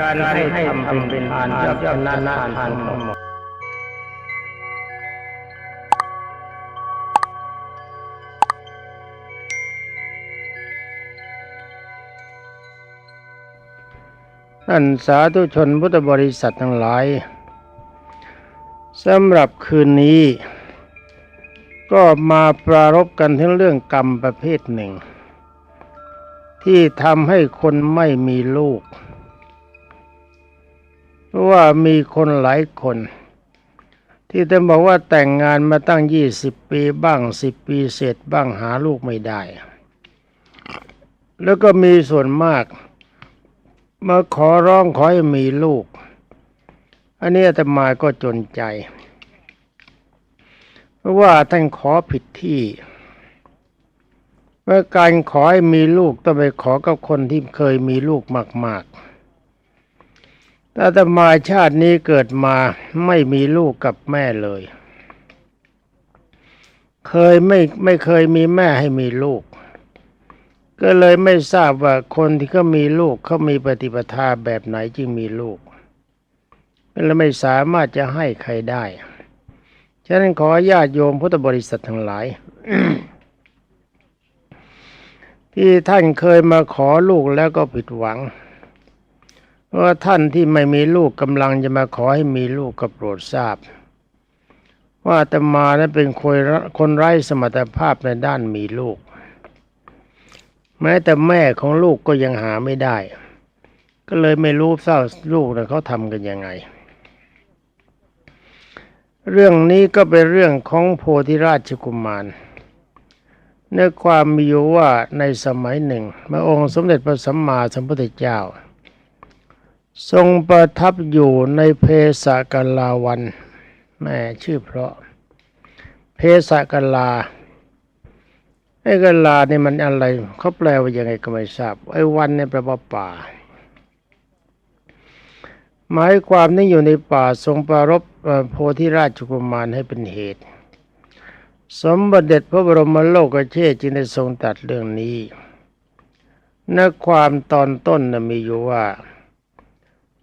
การให้ทำเป็นทานย่อมชนะทานทั้งหมดท่านสาธุชนพุทธบริษัททั้งหลายสำหรับคืนนี้ ก็มาปรารบกันถึงเรื่องกรรมประเภทหนึ่ง ที่ทำให้คนไม่มีลูก ว่ามีคนหลายคน ที่จะบอกว่าแต่งงานมาตั้งยี่สิบปีบ้างสิบปีเสร็จบ้างหาลูกไม่ได้ แล้วก็มีส่วนมาก มาขอร้องขอให้มีลูก อันนี้อาตมาก็จนใจ เพราะว่าท่านขอผิดที่เมื่อการขอให้มีลูกต้องไปขอกับคนที่เคยมีลูกมาก ๆ แต่อาตมาชาตินี้เกิดมาไม่มีลูกกับแม่เลย เคยไม่ไม่เคยมีแม่ให้มีลูก ก็เลยไม่ทราบว่าคนที่เขามีลูกเขามีปฏิปทาแบบไหนจึงมีลูกและไม่สามารถจะให้ใครได้ ฉะนั้นขอญาติโยมพุทธบริษัททั้งหลาย ที่ท่านเคยมาขอลูกแล้วก็ผิดหวัง ว่าท่านที่ไม่มีลูกกำลังจะมาขอให้มีลูกก็โปรดทราบ ว่าตมานั้นเป็นคนคนไร้สมรรถภาพในด้านมีลูก แม้แต่แม่ของลูกก็ยังหาไม่ได้ ก็เลยไม่รู้เศร้าลูกนะเขาทำกันยังไง เรื่องนี้ก็เป็นเรื่องของโพธิราชกุมารเนื้อความมีอยู่ว่าในสมัยหนึ่งพระองค์สมเด็จพระสัมมาสัมพุทธเจ้า ทรงประทับอยู่ในเพสกลาวันแม่ชื่อเพราะ เพสกลาไอ้กลาเนี่ยมันอะไรเขาแปลว่ายังไงก็ไม่ทราบไอ้วันเนี่ยแปลว่าป่า หมายความนี่อยู่ในป่าทรงปรารบโพธิราชกุมารให้เป็นเหตุ สมบัติเด็จพระบรมโลกเชษจึงได้ทรงตัดเรื่องนี้นความตอนต้นนะมีอยู่ว่า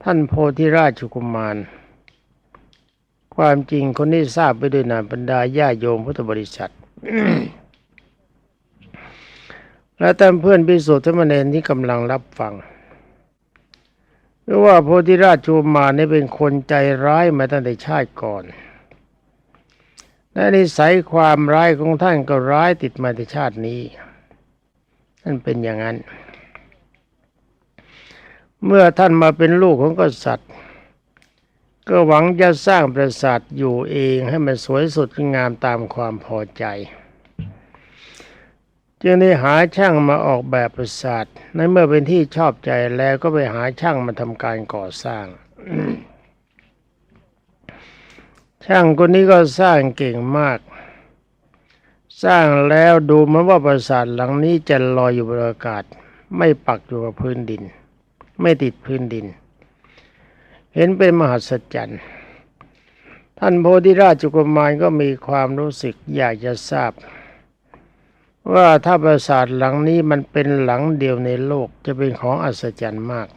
ท่านโพธิราชกุมาร ความจริงคนนี้ทราบไปด้วยนามบรรดาญาโยมพุทธบริษัท และท่านเพื่อนพิสุทธิ์ธรรมเนรที่กำลังรับฟังเพราะว่าโพธิราชชูมารนี่เป็นคนใจร้ายมาตั้งแต่ชาติก่อน และนิสัยความร้ายของท่านก็ร้ายติดมาในชาตินี้นั่นเป็นอย่างนั้น เมื่อท่านมาเป็นลูกของกษัตริย์ ก็หวังจะสร้างปราสาทอยู่เองให้มันสวยสดงามตามความพอใจ จึงได้หาช่างมาออกแบบปราสาทในเมื่อเป็นที่ชอบใจแล้วก็ไปหาช่างมาทำการก่อสร้างช่างคนนี้ก็สร้างเก่งมาก สร้างแล้วดูเหมือนว่าปราสาทหลังนี้จะลอยอยู่บนอากาศ ไม่ปักอยู่กับพื้นดิน ไม่ติดพื้นดิน เห็นเป็นมหัศจรรย์ ท่านโพธิราชกุมารก็มีความรู้สึกอยากจะทราบ ว่าถ้าปราสาทหลังนี้มันเป็นหลังเดียวในโลกจะเป็นของอัศจรรย์มาก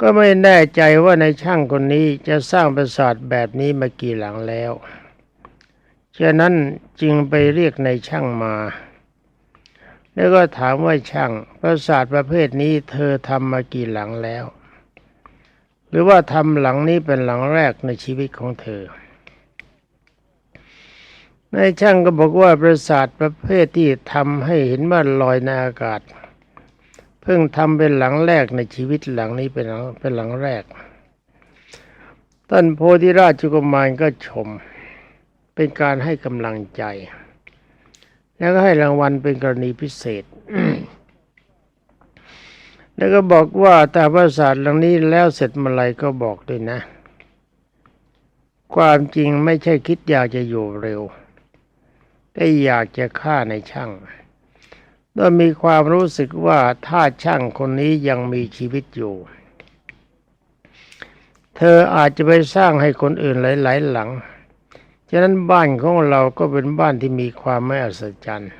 ก็ไม่แน่ใจว่าในช่างคนนี้จะสร้างปราสาทแบบนี้มากี่หลังแล้วฉะนั้นจึงไปเรียกในช่างมา แล้วก็ถามว่าช่างปราสาทประเภทนี้เธอทำมากี่หลังแล้ว หรือว่าทำหลังนี้เป็นหลังแรกในชีวิตของเธอนายช่างก็บอกว่าปราสาทประเภทที่ทำให้เห็นว่าลอยในอากาศ เพิ่งทำเป็นหลังแรกในชีวิตหลังนี้เป็นหลังเป็นหลังแรกท่านโพธิราชกุมารก็ชม เป็นการให้กำลังใจ แล้วก็ให้รางวัลเป็นกรณีพิเศษ แล้วก็บอกว่าต่ปราสาทหลังนี้แล้วเสร็จเมื่อไรก็บอกด้วยนะ ความจริงไม่ใช่คิดอยากจะอยู่เร็ว แต่อยากจะฆ่าในช่างโดยมีความรู้สึกว่าถ้าช่างคนนี้ยังมีชีวิตอยู่ เธออาจจะไปสร้างให้คนอื่นหลาย ๆ หลัง ฉะนั้นบ้านของเราก็เป็นบ้านที่มีความไม่อัศจรรย์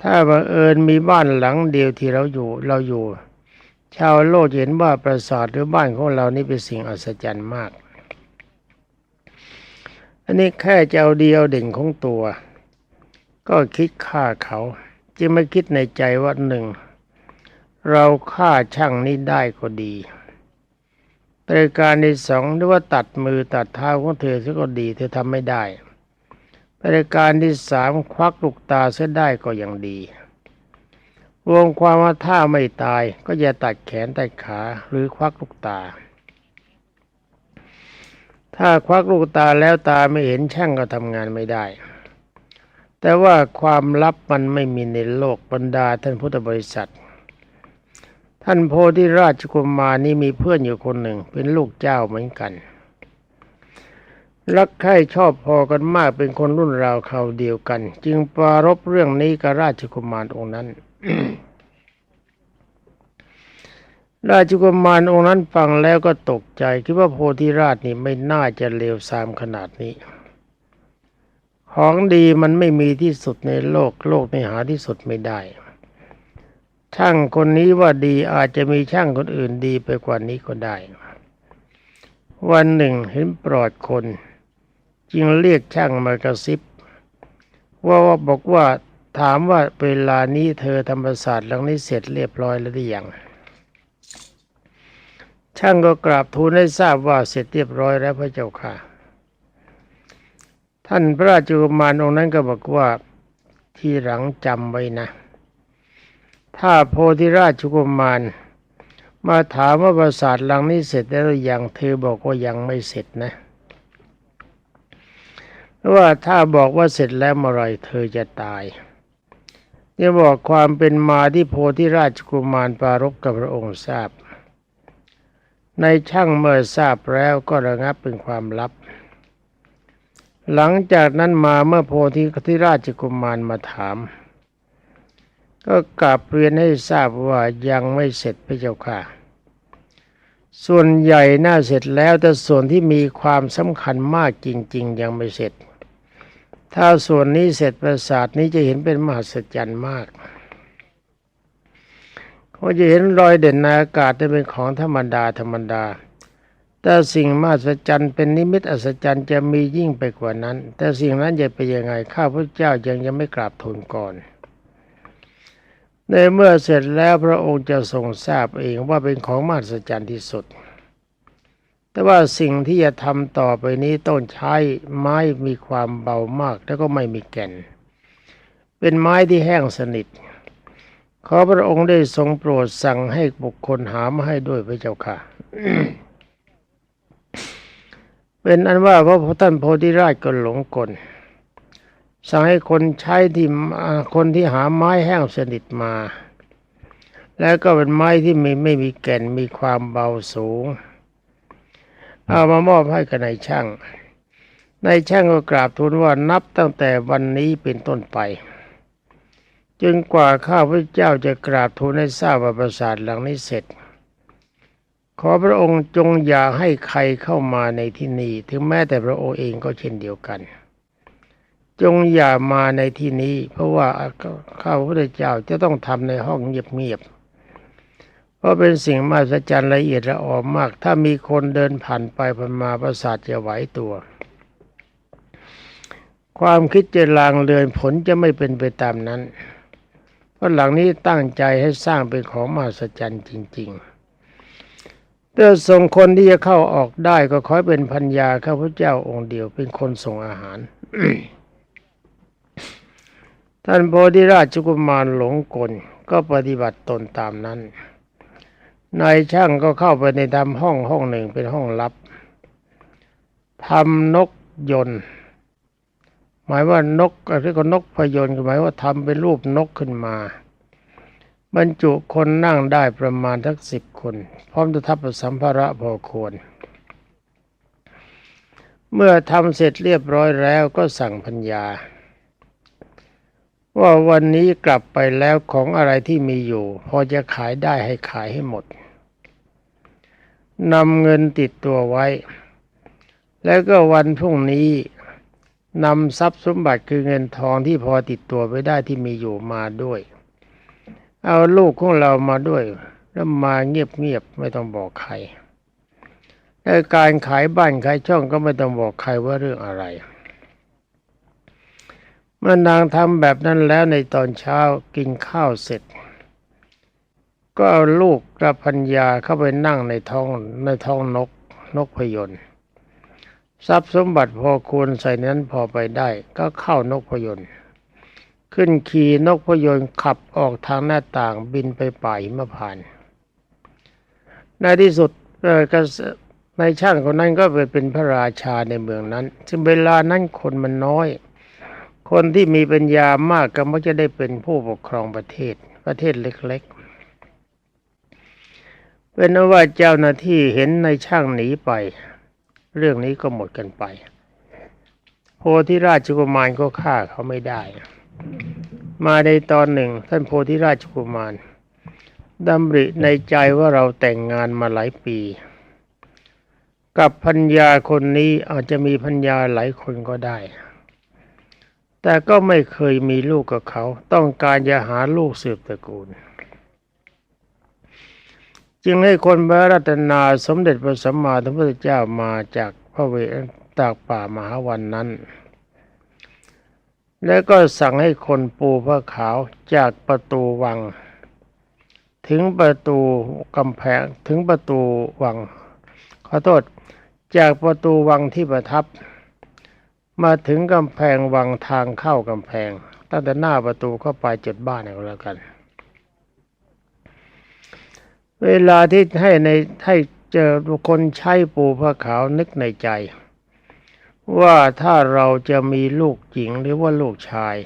ถ้าบังเอิญมีบ้านหลังเดียวที่เราอยู่เราอยู่ ชาวโลกเห็นว่าปราสาทหรือบ้านของเรานี่เป็นสิ่งอัศจรรย์มาก อันนี้แค่จะเอาเดียวเด่นของตัว ก็คิดฆ่าเขาจึงไม่คิดในใจว่าหนึ่ง เราฆ่าช่างนี้ได้ก็ดี ประการที่สองหรือว่าตัดมือตัดเท้าของเธอซะก็ดีเธอทำไม่ได้ประการที่สามควักลูกตาเสียได้ก็ยังดี รวงความว่าถ้าไม่ตายก็อย่าตัดแขนตัดขาหรือควักลูกตา ถ้าควักลูกตาแล้วตาไม่เห็นช่างก็ทำงานไม่ได้ แต่ว่าความลับมันไม่มีในโลกบรรดาท่านพุทธบริษัท ท่านโพธิราชกุมารนี่มีเพื่อนอยู่คนหนึ่ง เป็นลูกเจ้าเหมือนกัน รักใคร่ชอบพอกันมากเป็นคนรุ่นราวคราวเดียวกัน จึงปรารบเรื่องนี้กับราชกุมารองค์นั้น ราชกุมารองค์นั้นฟังแล้วก็ตกใจคิดว่าโพธิราชนี่ไม่น่าจะเลวทรามขนาดนี้ ของดีมันไม่มีที่สุดในโลกโลกในหาที่สุดไม่ได้ ช่างคนนี้ว่าดีอาจจะมีช่างคนอื่นดีไปกว่านี้ก็ได้ วันหนึ่งเห็นปลอดคน จึงเรียกช่างมากระซิบ ว่าว่าบอกว่าถามว่าเวลานี้เธอทำประสาทหลังนี้เสร็จเรียบร้อยแล้วหรือยังช่างก็กราบทูลให้ทราบว่าเสร็จเรียบร้อยแล้วพระเจ้าค่ะ ท่านพระราชกุมารองค์นั้นก็บอกว่าที่หลังจำไว้นะ ถ้าโพธิราชกุมาร มาถามว่าปราสาทหลังนี้เสร็จแล้วหรือยังเธอบอกว่ายังไม่เสร็จนะเพราะว่าถ้าบอกว่าเสร็จแล้วเมื่อไรเธอจะตายเนี่ยบอกความเป็นมาที่โพธิราชกุมารปรารบกับพระองค์ทราบ ในช่างเมื่อทราบแล้วก็ระงับเป็นความลับ หลังจากนั้นมาเมื่อโพธิราชกุมารมาถาม ก็กลับเรียนให้ทราบว่ายังไม่เสร็จพระเจ้าค่ะ ส่วนใหญ่น่าเสร็จแล้วแต่ส่วนที่มีความสำคัญมากจริง ๆ ยังไม่เสร็จ ถ้าส่วนนี้เสร็จปราสาทนี้จะเห็นเป็นมหัศจรรย์มากเขาจะเห็นรอยเด่นในอากาศจะเป็นของธรรมดาธรรมดา แต่สิ่งมหัศจรรย์เป็นนิมิตอัศจรรย์จะมียิ่งไปกว่านั้น แต่สิ่งนั้นจะเป็นยังไงข้าพระเจ้ายังยังไม่กราบทูลก่อน ในเมื่อเสร็จแล้วพระองค์จะทรงทราบเองว่าเป็นของมหัศจรรย์ที่สุด แต่ว่าสิ่งที่จะทำต่อไปนี้ต้องใช้ไม้มีความเบามากแล้วก็ไม่มีแก่น เป็นไม้ที่แห้งสนิท ขอพระองค์ได้ทรงโปรดสั่งให้บุคคลหามาให้ด้วยพระเจ้าค่ะ เป็นอันว่าพระท่านโพธิราชก็หลงกล สั่งให้คนใช้ที่คนที่หาไม้แห้งสนิทมา แล้วก็เป็นไม้ที่ไม่ไม่มีแก่นมีความเบาสูง เอามามอบให้กับนายช่างนายช่างก็กราบทูลว่านับตั้งแต่วันนี้เป็นต้นไปจนกว่าข้าพเจ้าจะกราบทูลให้ทราบว่าปราสาทหลังนี้เสร็จ ขอพระองค์จงอย่าให้ใครเข้ามาในที่นี้ถึงแม้แต่พระองค์เองก็เช่นเดียวกัน จงอย่ามาในที่นี้ เพราะว่าข้าพระพุทธเจ้าจะต้องทำในห้องเงียบๆเพราะเป็นสิ่งมหัศจรรย์ละเอียดละออมาก ถ้ามีคนเดินผ่านไปผ่านมาประสาทจะไหวตัว ความคิดจะลางเลือนผลจะไม่เป็นไปตามนั้น เพราะหลังนี้ตั้งใจให้สร้างเป็นของมหัศจรรย์จริงๆแต่ส่งคนที่จะเข้าออกได้ก็ขอให้เป็นพัญญาข้าพเจ้าองค์เดียวเป็นคนส่งอาหาร ท่านโพธิราชกุมารหลงกลก็ปฏิบัติตนตามนั้น นายช่างก็เข้าไปในทำห้องห้องหนึ่งเป็นห้องลับทำนกยนต์ หมายว่านกหรือก็นกพยนต์หมายว่าทำเป็นรูปนกขึ้นมาบรรจุคนนั่งได้ประมาณทักสิบคน พร้อมจะทับสัมภาระพอควร เมื่อทำเสร็จเรียบร้อยแล้วก็สั่งพัญญา ว่าวันนี้กลับไปแล้วของอะไรที่มีอยู่ พอจะขายได้ให้ขายให้หมดนำเงินติดตัวไว้ แล้วก็วันพรุ่งนี้นำทรัพย์สมบัติคือเงินทองที่พอติดตัวไว้ได้ที่มีอยู่มาด้วย เอาลูกของเรามาด้วย แล้วมาเงียบๆไม่ต้องบอกใครและการขายบ้านขายช่องก็ไม่ต้องบอกใครว่าเรื่องอะไร เมื่อนางทำแบบนั้นแล้วในตอนเช้ากินข้าวเสร็จ ก็เอาลูกกับพัญญาเข้าไปนั่งในท้องในท้องนกนกพยนต์ทรัพย์สมบัติพอควรใส่นั้นพอไปได้ก็เข้านกพยนต์ขึ้นขี่นกพยนต์ขับออกทางหน้าต่างบินไปป่าหิมพานต์ในที่สุดเออกในายช่างคนนั้นก็ไปเป็นพระราชาในเมืองนั้น ซึ่งเวลานั้นคนมันน้อย คนที่มีปัญญามากก็มักจะได้เป็นผู้ปกครองประเทศ ประเทศเล็กๆ เป็นว่าเจ้าหน้าที่เห็นในช่างหนีไป เรื่องนี้ก็หมดกันไป โพธิราชกุมารก็ฆ่าเขาไม่ได้ มาในตอนหนึ่ง ท่านโพธิราชกุมารดำริในใจว่าเราแต่งงานมาหลายปี กับพัญญาคนนี้อาจจะมีพัญญาหลายคนก็ได้ แต่ก็ไม่เคยมีลูกกับเขา ต้องการจะหาลูกสืบตระกูล จึงให้คนพระรัตนาสมเด็จพระสัมมาสัมพุทธเจ้ามาจากพระเวจากป่ามหาวันนั้น แล้วก็สั่งให้คนปูผ้าขาวจากประตูวัง ถึงประตูกำแพงถึงประตูวัง ขอโทษจากประตูวังที่ประทับ มาถึงกำแพงวังทางเข้ากำแพง ตั้งแต่หน้าประตูเข้าไปเจ็ดบ้านก็แล้วกัน เวลาที่ให้ในให้เจอคนใช้ปูผ้าขาวนึกในใจ ว่าถ้าเราจะมีลูกหญิงหรือว่าลูกชาย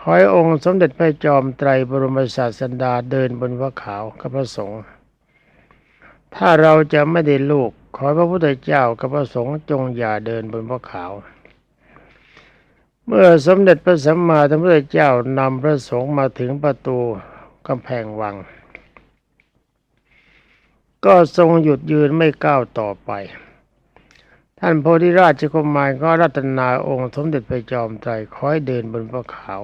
ขอให้องค์สมเด็จพระจอมไตรบรมศาสดาเดินบนผ้าขาวกับพระสงฆ์ถ้าเราจะไม่ได้ลูก ขอพระพุทธเจ้ากับพระสงฆ์จงอย่าเดินบนผ้าขาว เมื่อสมเด็จพระสัมมาสัมพุทธเจ้านำพระสงฆ์มาถึงประตูกำแพงวัง ก็ทรงหยุดยืนไม่ก้าวต่อไป ท่านโพธิราชกุมารก็รัตนาองค์สมเด็จพระจอมไตรคอยเดินบนพระขาว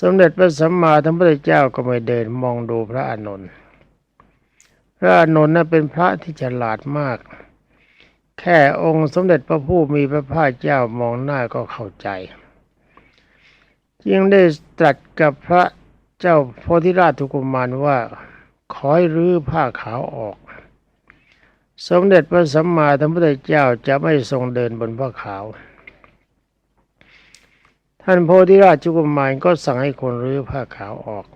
สมเด็จพระสัมมาสัมพุทธเจ้าก็ไม่เดินมองดูพระอานนท์ พระอานนท์นั้นเป็นพระที่ฉลาดมาก แค่องค์สมเด็จพระผู้มีพระภาคเจ้ามองหน้าก็เข้าใจจึงได้ตรัสกับพระเจ้าโพธิราชทุกุมารว่าขอให้รื้อผ้าขาวออก สมเด็จพระสัมมาสัมพุทธเจ้าจะไม่ทรงเดินบนผ้าขาว ท่านโพธิราชกุมารก็สั่งให้คนรื้อผ้าขาวออก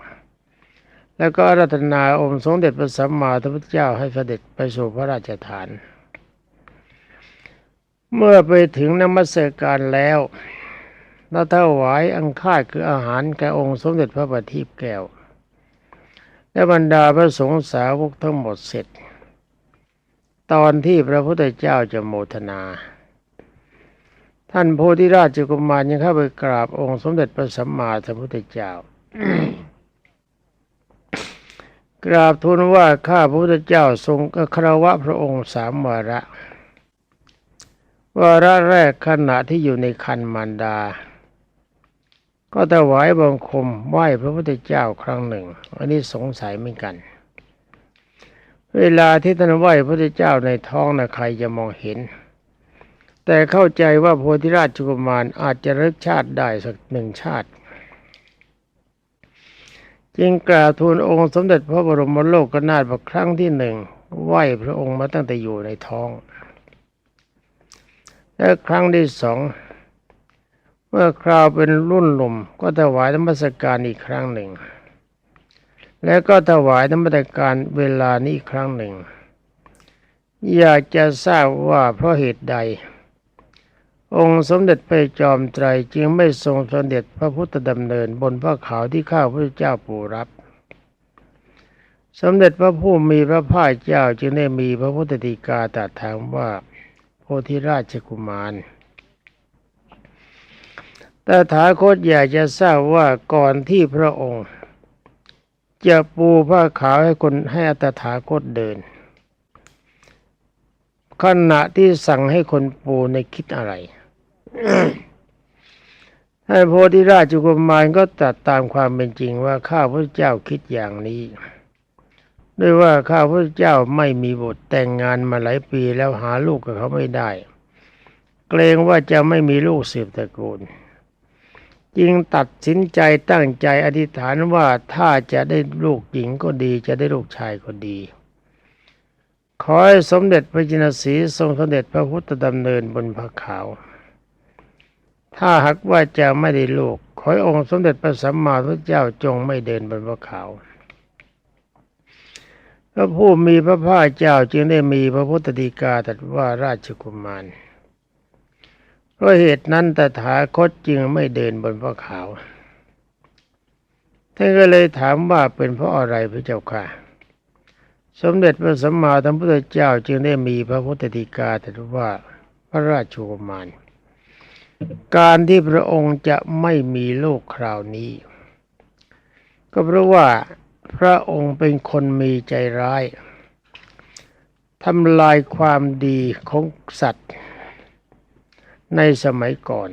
แล้วก็รัตนาองค์สมเด็จพระสัมมาสัมพุทธเจ้าให้เสด็จไปสู่พระราชฐาน เมื่อไปถึงนมัสการแล้วเราถวายอังคาดคืออาหารแก่องค์สมเด็จพระบัณฑิตแก้ว และบรรดาพระสงฆ์สาวกทั้งหมดเสร็จ ตอนที่พระพุทธเจ้าจะโมทนา ท่านโพธิราชกุมารยังเข้าไปกราบองค์สมเด็จพระสัมมาสัมพุทธเจ้า กราบทูลว่าข้าพระพุทธเจ้าทรงคารวะพระองค์สามวาระวาระแรกขณะที่อยู่ในคันมารดา ก็ถวายบังคมไหว้พระพุทธเจ้าครั้งหนึ่ง อันนี้สงสัยเหมือนกัน เวลาที่ท่านไหว้พระพุทธเจ้าในท้องนะใครจะมองเห็น แต่เข้าใจว่าโพธิราชกุมารอาจจะรึกชาติได้สักหนึ่งชาติ จึงกราบทูลองค์สมเด็จพระบรมโลกนาถว่าครั้งที่หนึ่งไหว้พระองค์มาตั้งแต่อยู่ในท้อง และครั้งที่สองเมื่อคราวเป็นรุ่นหนุ่มก็ถวายธรรมสการอีกครั้งหนึ่ง แล้วก็ถวายธรรมสการเวลานี้อีกครั้งหนึ่ง อยากจะทราบว่าเพราะเหตุใด องค์สมเด็จพระจอมไตรจึงไม่ทรงเสด็จพระพุทธดำเนินบนพระขาวที่ข้าพระเจ้าปูรับ สมเด็จพระผู้มีพระภาคเจ้าจึงได้มีพระพุทธฎีกาตรัสถามว่าโพธิราชกุมารแต่ถาคตอยากจะทราบว่าก่อนที่พระองค์ จะปูผ้าขาวให้คนให้อัตถาคตเดิน ขณะที่สั่งให้คนปูในคิดอะไร ท่านโพธิราชกุมารก็ตรัสตามความเป็นจริงว่าข้าพระเจ้าคิดอย่างนี้ด้วยว่าข้าพระเจ้าไม่มีบุตรแต่งงานมาหลายปีแล้วหาลูกกับเขาไม่ได้ เกรงว่าจะไม่มีลูกสืบตระกูล จึงตัดสินใจตั้งใจอธิษฐานว่าถ้าจะได้ลูกหญิงก็ดี จะได้ลูกชายก็ดี ขอให้สมเด็จพระจินสีทรงสมเด็จพระพุทธดำเนินบนพระขาว ถ้าหากว่าจะไม่ได้ลูก ขอให้องค์สมเด็จพระสัมมาสัมพุทธเจ้าจงไม่เดินบนพระขาวพระผู้มีพระภาคเจ้าจึงได้มีพระพุทธดีกาตรัสว่าราชกุมารเพราะเหตุนั้นตถาคตจึงไม่เดินบนพระขาวท่านก็เลยถามว่าเป็นเพราะอะไรพระเจ้าค่ะ สมเด็จพระสัมมาสัมพุทธเจ้าจึงได้มีพระพุทธดีกาตรัสว่าพระราชกุมาร การที่พระองค์จะไม่มีลูกคราวนี้ ก็เพราะว่าพระองค์เป็นคนมีใจร้ายทำลายความดีของสัตว์ ในสมัยก่อน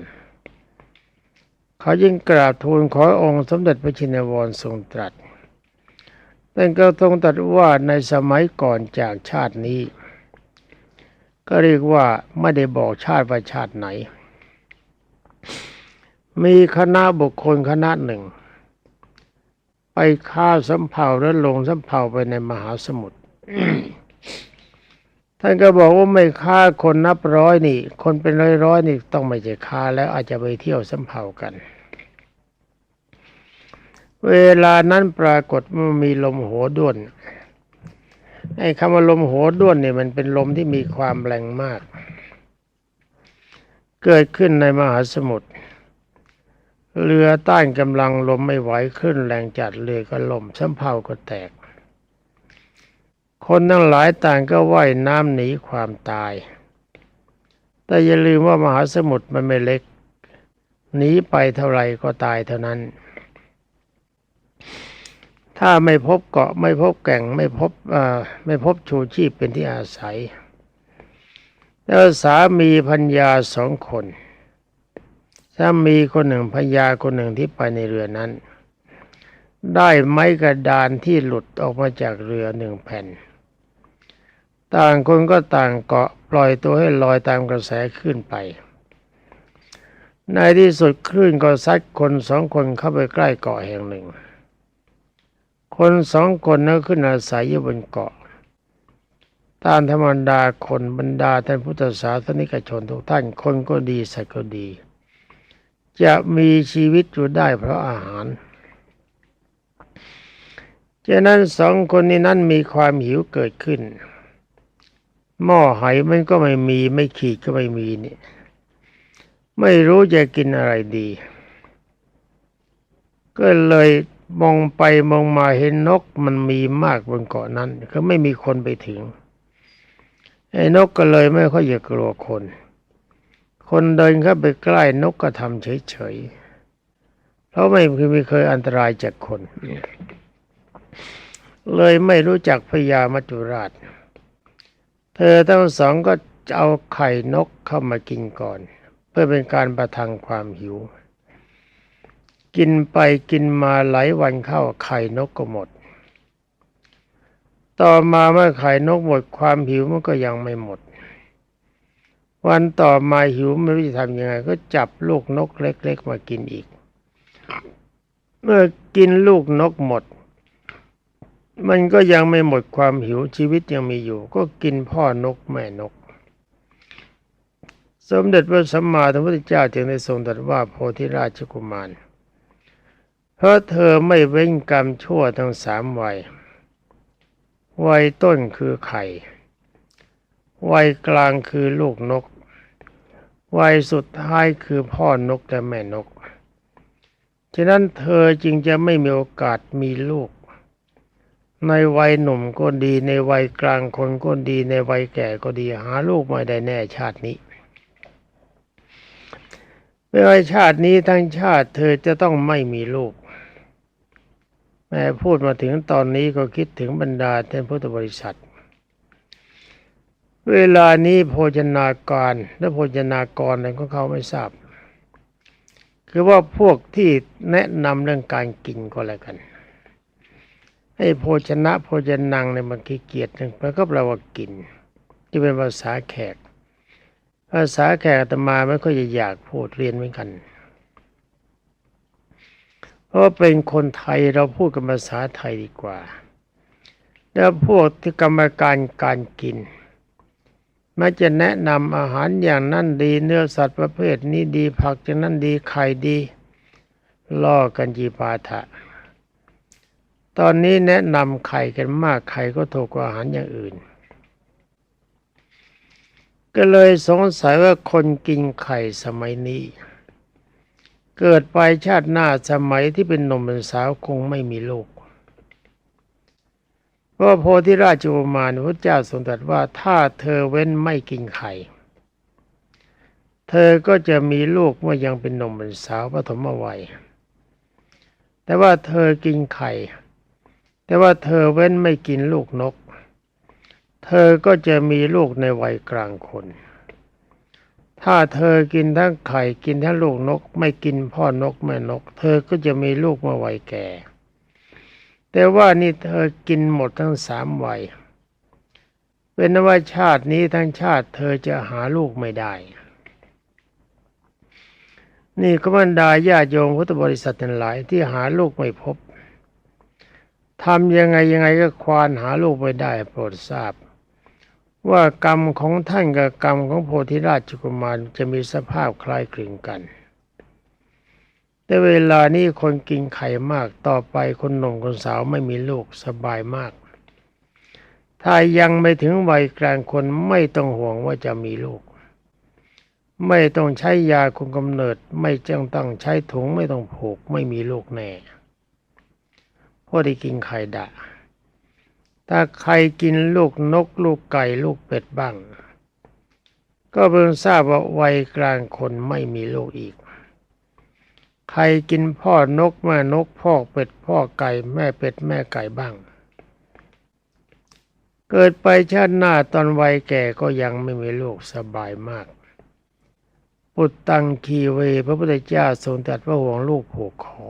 เขายิ่งกราบทูลขอองค์สมเด็จพระชินวรทรงตรัสแต่ก็ทรงตรัสว่าในสมัยก่อนจากชาตินี้ ก็เรียกว่าไม่ได้บอกชาติว่าชาติไหน มีคณะบุคคลคณะหนึ่ง ไปฆ่าสำเภาแล้วลงสำเภาไปในมหาสมุทรท่านก็บอกว่าไม่ฆ่าคนนับร้อยนี่ คนเป็นร้อยร้อยนี่ต้องไม่ใช่ฆ่าแล้วอาจจะไปเที่ยวสำเภากัน เวลานั้นปรากฏว่ามีลมโหด้วนไอ้คำว่าลมโหด้วนเนี่ยมันเป็นลมที่มีความแรงมาก เกิดขึ้นในมหาสมุทรเรือต้านกำลังลมไม่ไหวขึ้นแรงจัดเรือก็ล่มสำเภาก็แตก คนทั้งหลายต่างก็ว่ายน้ำหนีความตาย แต่อย่าลืมว่ามหาสมุทรมันไม่เล็กหนีไปเท่าไรก็ตายเท่านั้น ถ้าไม่พบเกาะไม่พบแก่งไม่พบไม่พบชูชีพเป็นที่อาศัย แล้วสามีพัญญาสองคนสามีคนหนึ่งพัญญาคนหนึ่งที่ไปในเรือนั้น ได้ไม้กระดานที่หลุดออกมาจากเรือหนึ่งแผ่น ต่างคนก็ต่างเกาะปล่อยตัวให้ลอยตามกระแสขึ้นไป ในที่สุดคลื่นก็ซัดคนสองคนเข้าไปใกล้เกาะแห่งหนึ่ง คนสองคนนั้นขึ้นอาศัยอยู่บนเกาะ ตามธรรมดาคนบรรดาท่านพุทธศาสนิกชนทุกท่านคนก็ดีสัตว์ก็ดี จะมีชีวิตอยู่ได้เพราะอาหารฉะนั้นสองคนนี้นั้นมีความหิวเกิดขึ้น หม้อไหมันก็ไม่มีไม่ขีดก็ไม่มีนี่ไม่รู้จะกินอะไรดี ก็เลยมองไปมองมาเห็นนกมันมีมากบนเกาะนั้นก็ไม่มีคนไปถึง ไอ้นกก็เลยไม่ค่อยจะกลัวคน คนเดินเข้าไปใกล้นกก็ทำเฉยๆเพราะไม่เคยม่เคยอันตรายจากคน เลยไม่รู้จักพญามัจจุราช เธอทั้งสองก็เอาไข่นกเข้ามากินก่อน เพื่อเป็นการประทังความหิว กินไปกินมาหลายวันเข้าไข่นกก็หมด ต่อมาเมื่อไข่นกหมดความหิวมันก็ยังไม่หมด วันต่อมาหิวไม่รู้จะทำยังไง ก็จับลูกนกเล็ก ๆ มากินอีก เมื่อกินลูกนกหมด มันก็ยังไม่หมดความหิวชีวิตยังมีอยู่ ก็กินพ่อนกแม่นก สมเด็จพระสัมมาสัมพุทธเจ้าจึงได้ทรงตรัสว่าโพธิราชกุมารเพราะเธอไม่เว้นกรรมชั่วทั้งสามวัย วัยต้นคือไข่ วัยกลางคือลูกนก วัยสุดท้ายคือพ่อนกและแม่นก ฉะนั้นเธอจึงจะไม่มีโอกาสมีลูก ในวัยหนุ่มก็ดี ในวัยกลางคนก็ดี ในวัยแก่ก็ดีหาลูกไม่ได้แน่ชาตินี้ไม่ว่าชาตินี้ทั้งชาติเธอจะต้องไม่มีลูก แม่พูดมาถึงตอนนี้ก็คิดถึงบรรดาท่านพุทธบริษัท เวลานี้โภชนาการและโภชนากรอะไรของเขาไม่ทราบ คือว่าพวกที่แนะนำเรื่องการกินก็แล้วกันให้โภชนะโภชนังในยมันขี้เกียจหนึ่งมันก็แปลว่ากิน ที่เป็นภาษาแขก ภาษาแขกอาตมาไม่ค่อยจะอยากพูดเรียนเหมือนกัน เพราะเป็นคนไทยเราพูดกันภาษาไทยดีกว่า แล้วพวกที่กรรมการการกินมักจะแนะนำอาหารอย่างนั้นดี เนื้อสัตว์ประเภทนี้ดีผักอย่างนั้นดีไข่ดีล่อกันจีปาถะตอนนี้แนะนำไข่กันมากไข่ก็ถูกกว่าอาหารอย่างอื่น ก็เลยสงสัยว่าคนกินไข่สมัยนี้ เกิดไปชาติหน้าสมัยที่เป็นหนุ่มเป็นสาวคงไม่มีลูกเพราะโพธิราชโอมานพระเจ้าทรงตรัสว่าถ้าเธอเว้นไม่กินไข่เธอก็จะมีลูกเมื่อยังเป็นหนุ่มเป็นสาวปฐมวัย แต่ว่าเธอกินไข่ แต่ว่าเธอเว้นไม่กินลูกนก เธอก็จะมีลูกในวัยกลางคน ถ้าเธอกินทั้งไข่กินทั้งลูกนก ไม่กินพ่อนกแม่นก เธอก็จะมีลูกเมื่อวัยแก่ แต่ว่านี่เธอกินหมดทั้งสามวัยเป็นว่าชาตินี้ทั้งชาติเธอจะหาลูกไม่ได้ นี่ก็บรรดาญาโยมพุทธบริษัททั้งหลายที่หาลูกไม่พบทำยังไงยังไงก็ควานหาลูกไม่ได้โปรดทราบ ว่ากรรมของท่านกับกรรมของโพธิราชกุมารจะมีสภาพคล้ายคลึงกัน แต่เวลานี้คนกินไข่มากต่อไปคนหนุ่มคนสาวไม่มีลูกสบายมาก ถ้ายังไม่ถึงวัยกลางคนไม่ต้องห่วงว่าจะมีลูก ไม่ต้องใช้ยาคุมกำเนิด ไม่จ้องต้องใช้ถุงไม่ต้องผูกไม่มีลูกแน่เพราะได้กินไข่ดะ ถ้าใครกินลูกนกลูกไก่ลูกเป็ดบ้าง ก็เพิ่งทราบว่าวัยกลางคนไม่มีลูกอีก ใครกินพ่อนกแม่นกพ่อเป็ดพ่อไก่แม่เป็ดแม่ไก่บ้าง เกิดไปชาติหน้าตอนวัยแก่ก็ยังไม่มีลูกสบายมากปุตตังคีเว พระพุทธเจ้าทรงตรัสว่าห่วงลูกผูกคอ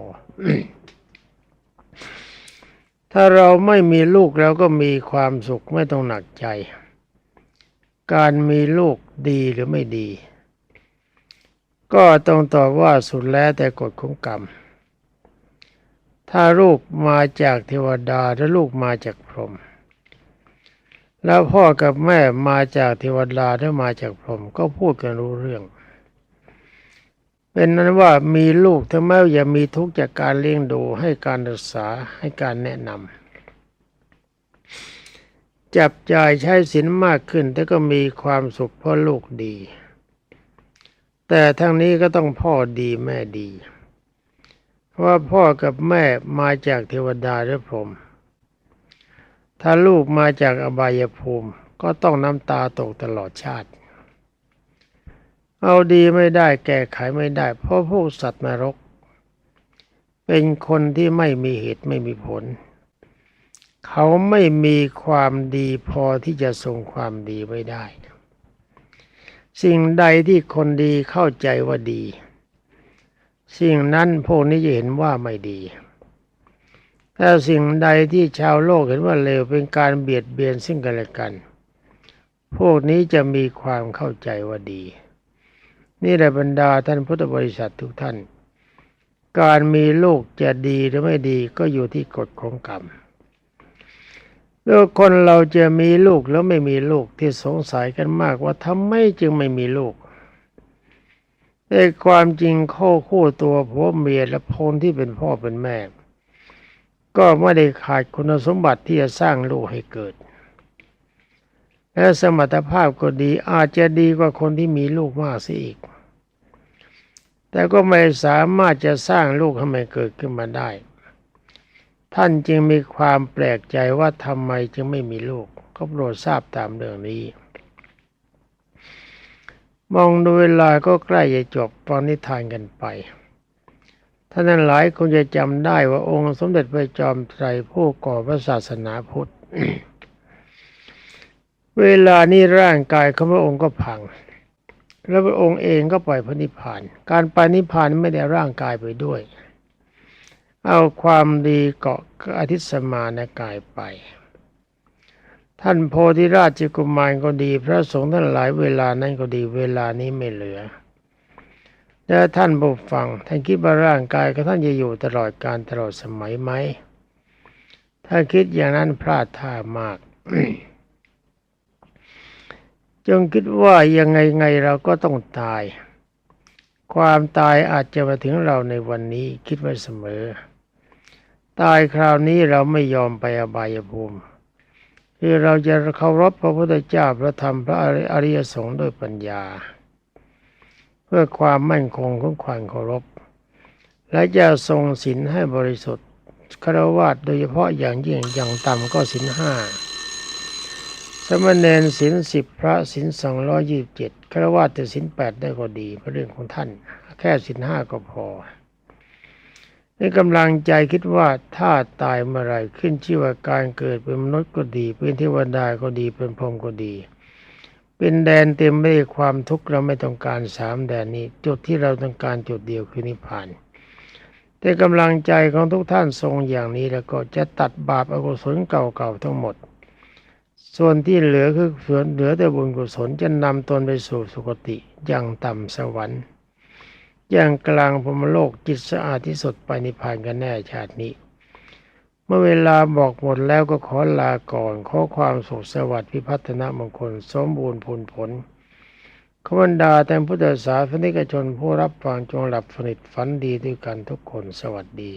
ถ้าเราไม่มีลูกเราก็มีความสุขไม่ต้องหนักใจ การมีลูกดีหรือไม่ดี ก็ต้องตอบว่าสุดแล้วแต่กฎของกรรม ถ้าลูกมาจากเทวดาถ้าลูกมาจากพรหมแล้วพ่อกับแม่มาจากเทวดาหรือมาจากพรหมก็พูดกันรู้เรื่อง เป็นนั้นว่ามีลูกถึงแม้อย่ามีทุกข์จากการเลี้ยงดูให้การศึกษาให้การแนะนำจับจ่ายใช้สินมากขึ้น แต่ก็มีความสุขเพราะลูกดี แต่ทั้งนี้ก็ต้องพ่อดีแม่ดี เพราะว่าพ่อกับแม่มาจากเทวดาหรือพรหมถ้าลูกมาจากอบายภูมิ ก็ต้องน้ำตาตกตลอดชาติ เอาดีไม่ได้แก้ไขไม่ได้ เพราะพวกสัตว์นรก เป็นคนที่ไม่มีเหตุไม่มีผล เขาไม่มีความดีพอที่จะทรงความดีไว้ได้ สิ่งใดที่คนดีเข้าใจว่าดี สิ่งนั้นพวกนี้จะเห็นว่าไม่ดีถ้าสิ่งใดที่ชาวโลกเห็นว่าเลวเป็นการเบียดเบียนซึ่งกันและกัน พวกนี้จะมีความเข้าใจว่าดี นี่แหละบรรดาท่านพุทธบริษัททุกท่าน การมีลูกจะดีหรือไม่ดีก็อยู่ที่กฎของกรรมแล้วคนเราจะมีลูกแล้วไม่มีลูกที่สงสัยกันมากว่าทำไมจึงไม่มีลูกแต่ความจริงข้อคู่ตัวผัวเมียและพนที่เป็นพ่อเป็นแม่ ก็ไม่ได้ขาดคุณสมบัติที่จะสร้างลูกให้เกิด และสมรรถภาพก็ดีอาจจะดีกว่าคนที่มีลูกมากเสียอีก แต่ก็ไม่สามารถจะสร้างลูกให้มันเกิดขึ้นมาได้ ท่านจึงมีความแปลกใจว่าทำไมจึงไม่มีลูก ก็โปรดทราบตามเรื่องนี้ มองดูเวลาก็ใกล้จะจบตอนนิทานกันไปท่านนั้นหลายคงจะจำได้ว่าองค์สมเด็จพระจอมไตรผู้ก่อพระศาสนาพุทธ เวลานี้ร่างกายของพระองค์ก็พัง แล้วพระองค์เองก็ปล่อยพระนิพพาน การไปนิพพานไม่ได้ร่างกายไปด้วย เอาความดีเกาะอาทิตสมานกายไป ท่านโพธิราชกุมารก็ดี พระสงฆ์ท่านหลายเวลานั้นก็ดีเวลานี้ไม่เหลือแล้วท่านผู้ฟัง ท่านคิดว่าร่างกายของท่านจะอยู่ตลอดการตลอดสมัยไหม ถ้าคิดอย่างนั้นพลาดท่ามาก จงคิดว่ายังไงไงเราก็ต้องตาย ความตายอาจจะมาถึงเราในวันนี้คิดไว้เสมอ ตายคราวนี้เราไม่ยอมไปอบายภูมิคือเราจะเคารพพระพุทธเจ้าพระธรรมพระอริยสงฆ์ด้วยปัญญา เพื่อความมั่นคงของความเคารพ และจะทรงศีลให้บริสุทธิ์คารวะโดยเฉพาะอย่างยิ่งอย่างต่ำก็ศีลห้า สมณเณรศีลสิบพระศีลสองร้อยี่สิบเจ็ดคารวะแต่ศีลแปดได้ก็ดีเพราะเรื่องของท่าน แค่ศีลห้าก็พอในกำลังใจคิดว่าถ้าตายเมื่อไรขึ้นชื่อว่าการเกิดเป็นมนุษย์ก็ดี เป็นเทวดาก็ดีเป็นพรหมก็ดี เป็นแดนเต็มไปด้วยความทุกข์เราไม่ต้องการสามแดนนี้ จุดที่เราต้องการจุดเดียวคือนิพพานแต่กำลังใจของทุกท่านทรงอย่างนี้แล้วก็จะตัดบาปอกุศลเก่าๆทั้งหมด ส่วนที่เหลือคือส่วนเหลือแต่บุญกุศลจะนำตนไปสู่สุคติอย่างต่ำสวรรค์อย่างกลางพรมโลกจิตสะอาดที่สุดไปนิพพานกันแน่ชาตินี้ เมื่อเวลาบอกหมดแล้วก็ขอลาก่อน ขอความสุขสวัสดิ์พิพัฒนมงคลสมบูรณ์ผลผลขบันดาแต่พุทธศาสนิกชนผู้รับฟังจงหลับสนิทฝันดีด้วยกันทุกคนสวัสดี